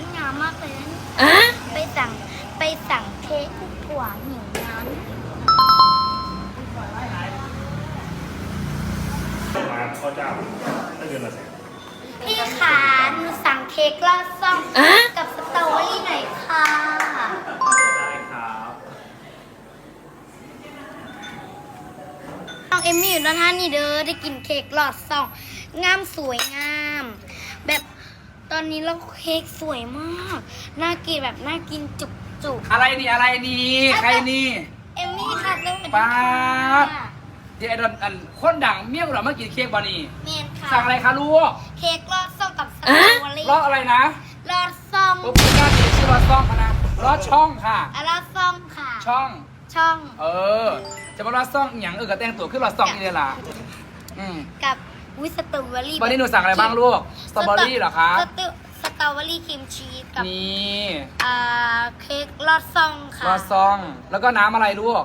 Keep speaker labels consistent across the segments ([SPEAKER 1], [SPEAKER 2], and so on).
[SPEAKER 1] านงามมากเลยนะ
[SPEAKER 2] อะ
[SPEAKER 1] ไปสั่งไปสั่งเค้กถั่วหิวน้
[SPEAKER 3] มาข้าวเจ้าได้เดือนละแสนำ
[SPEAKER 1] พี่ขาหนูสั่งเค้กลอดซ่อง
[SPEAKER 2] อะ
[SPEAKER 1] กับสตรอเบอรี่หน่อยค่ะ
[SPEAKER 3] ได้ครับ
[SPEAKER 1] น้องเอมมี่อยู่ด้านหน้านี่เด้อได้กินเค้กหลอดซอง งามสวยงาม แบบ ตอนนี้เราเค้กสวยมาก น่ากินแบบน่ากินจุกจุก
[SPEAKER 4] อะไรนี่อะไรนี่ใครนี่
[SPEAKER 1] ๆเอมมี่ค่ะเรื่อง
[SPEAKER 4] ป๊าดเดี๋ยวไอ้ดอนอันคนดังเมี่ยงเรามากินเค้กบอนี่
[SPEAKER 1] เมนค่ะ
[SPEAKER 4] สั่งอะไรคะลูก
[SPEAKER 1] เค้กหลอดซองกับสตรอเบอรี่
[SPEAKER 4] รออะไรนะ
[SPEAKER 1] หลอดซอง
[SPEAKER 4] ปุ๊บไม่กล้าติดชื่อรอซ่องเขานะรอช่องค่ะ
[SPEAKER 1] อะหลอดซองค่ะ
[SPEAKER 4] ช่อง
[SPEAKER 1] ช่อง
[SPEAKER 4] เออ จะมารอซ่องอหย่างเออกระแต่งตัวขึ้นรอซ่องนี่เลยล่ะอืม
[SPEAKER 1] กับ วิสตรอเบอรี่
[SPEAKER 4] วันนี้หนูสั่งอะไรบ้างลูก สตรอเบอรี่เหรอคะ
[SPEAKER 1] สตรอสตรอเบอรี่ครีมชีสกับ
[SPEAKER 4] นี่
[SPEAKER 1] อ่าเค้กหลอดซองค่ะ
[SPEAKER 4] รอซ่อง แล้วก็น้ำอะไรลูก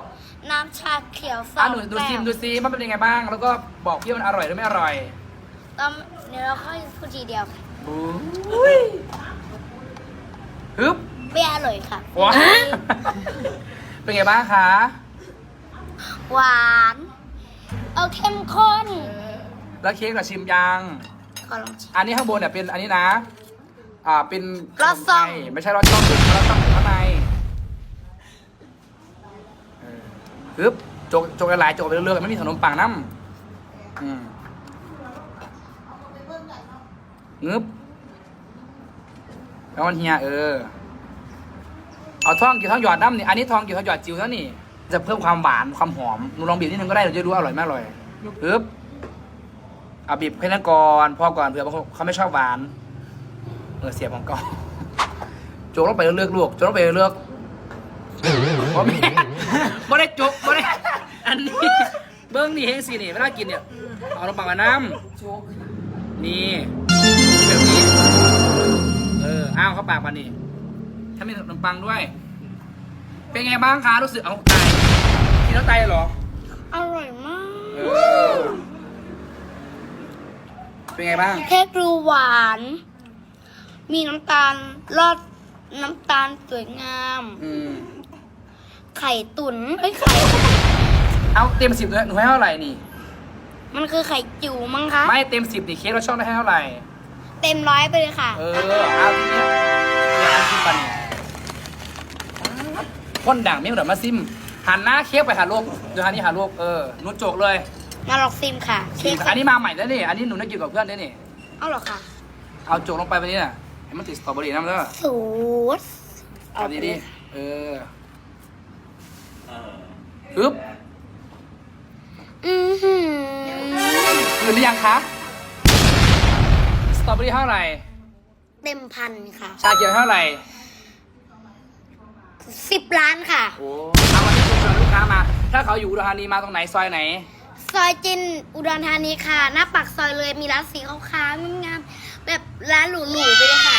[SPEAKER 1] น้ำชาเขียวสอ
[SPEAKER 4] อะ
[SPEAKER 1] ง
[SPEAKER 4] หนูดูซิม
[SPEAKER 1] แก้ว
[SPEAKER 4] ดูซิมันเป็นยังไงบ้าง แล้วก็บอกพี่ว่ามันอร่อยหรือไม่อร่อย
[SPEAKER 1] ต้องเดี๋ยวเราค่อยพูดทีเดียวค่ะ
[SPEAKER 4] อุ้ยฮึบ
[SPEAKER 1] ไม่อร่อยค่ะ
[SPEAKER 4] ว้าเป็นไงบ้างคะ
[SPEAKER 1] หวาน เอาเข้มข้น
[SPEAKER 4] แล้วเค้กเราชิมยัง
[SPEAKER 1] ขอลองชิม
[SPEAKER 4] อันนี้ข้างบนเนี่ยเป็นอันนี้นะ อ่าเป็น
[SPEAKER 1] รสส้ม
[SPEAKER 4] ขนไทยไม่ใช่รสช่องเป็นรสช่องอยู่ข้างในเออฮึบจกจกหลายๆจกไปเรื่อยๆไม่มีขนมปังน้ำอืมงึบแล้วมันเฮียเออ เอาทองกี่ทองหยอดน้ำนี่อันนี้ทองกี่ทองหยอดจิ๋วเท่านี่ จะเพิ่มความหวานความหอมหนูลองบีบนิดนึงก็ได้เราจะรู้ว่าอร่อยไม่อร่อยฮึบ เอาบีบแค่นั้นก่อนพอก่อนเผื่อบางคนเขาไม่ชอบหวานเออเสียบของก่อนโจกลงไปเลือกลูกโจกลงไปเลือกบ่มีบ่ได้โจกบ่ได้อันนี้เบิ้งนี่เฮงสินี่เวลากินเนี่ยเอาลงปากมาน้ำนี่แบบนี้เอออ้าวเข้าปากมานี่ถ้ามีขนมปังด้วย เป็นไงบ้างคะรู้สึกเอาตายกินแล้วตายเหรอ
[SPEAKER 1] อร่อยมาก
[SPEAKER 4] เออเป็นไงบ้าง
[SPEAKER 1] เค้กดูหวาน มีน้ำตาลรอดน้ำตาลสวยงาม
[SPEAKER 4] อืม
[SPEAKER 1] ไข่ตุ๋นเอ้ยไข่
[SPEAKER 4] เอาเต็มสิบเลยหนูให้เท่าไหร่นี่
[SPEAKER 1] มันคือไข่จิ๋วมั้งคะ
[SPEAKER 4] ไม่เต็มสิบนี่เค้กเราช่องได้ให้เท่าไหร่
[SPEAKER 1] เต็มร้อยไปเลยค่ะ
[SPEAKER 4] เออ เอาทีเนี้ยเดี๋ยวอันซิมปันนี่คนดังไม่เหมือนมาซิม หันหน้าเค้กไปหาลูกเดี๋ยวหันนี้หาลูกเออหนุโจกเลย
[SPEAKER 1] มาลองซิมค่ะเค้ก
[SPEAKER 4] อันนี้มาใหม่แล้วนี่ อันนี้หนูได้กินกับเพื่อนด้วยนี่
[SPEAKER 1] เอาเหรอคะ
[SPEAKER 4] เอาโจกลงไปวันนี้น่ะให้มันติดสตรอเบอรี่น้ำเด้อ
[SPEAKER 1] สูตร
[SPEAKER 4] เอาดีดีๆเออปึ๊บ
[SPEAKER 1] อือหือ
[SPEAKER 4] คืนหรือยังคะ สตรอเบอรี่เท่าไหร่
[SPEAKER 1] เต็มพันค่ะ
[SPEAKER 4] ชาเขียวเท่าไหร่
[SPEAKER 1] สิบล้านค่ะ
[SPEAKER 4] โอ้เอาวันนี้คุณชวนลูกค้ามา ถ้าเขาอยู่อุดรธานีมาตรงไหนซอยไหน
[SPEAKER 1] ซอยจินอุดรธานีค่ะ หน้าปากซอยเลยมีร้านสีขาวๆงามๆแบบร้านหรูๆไปเลยค่ะ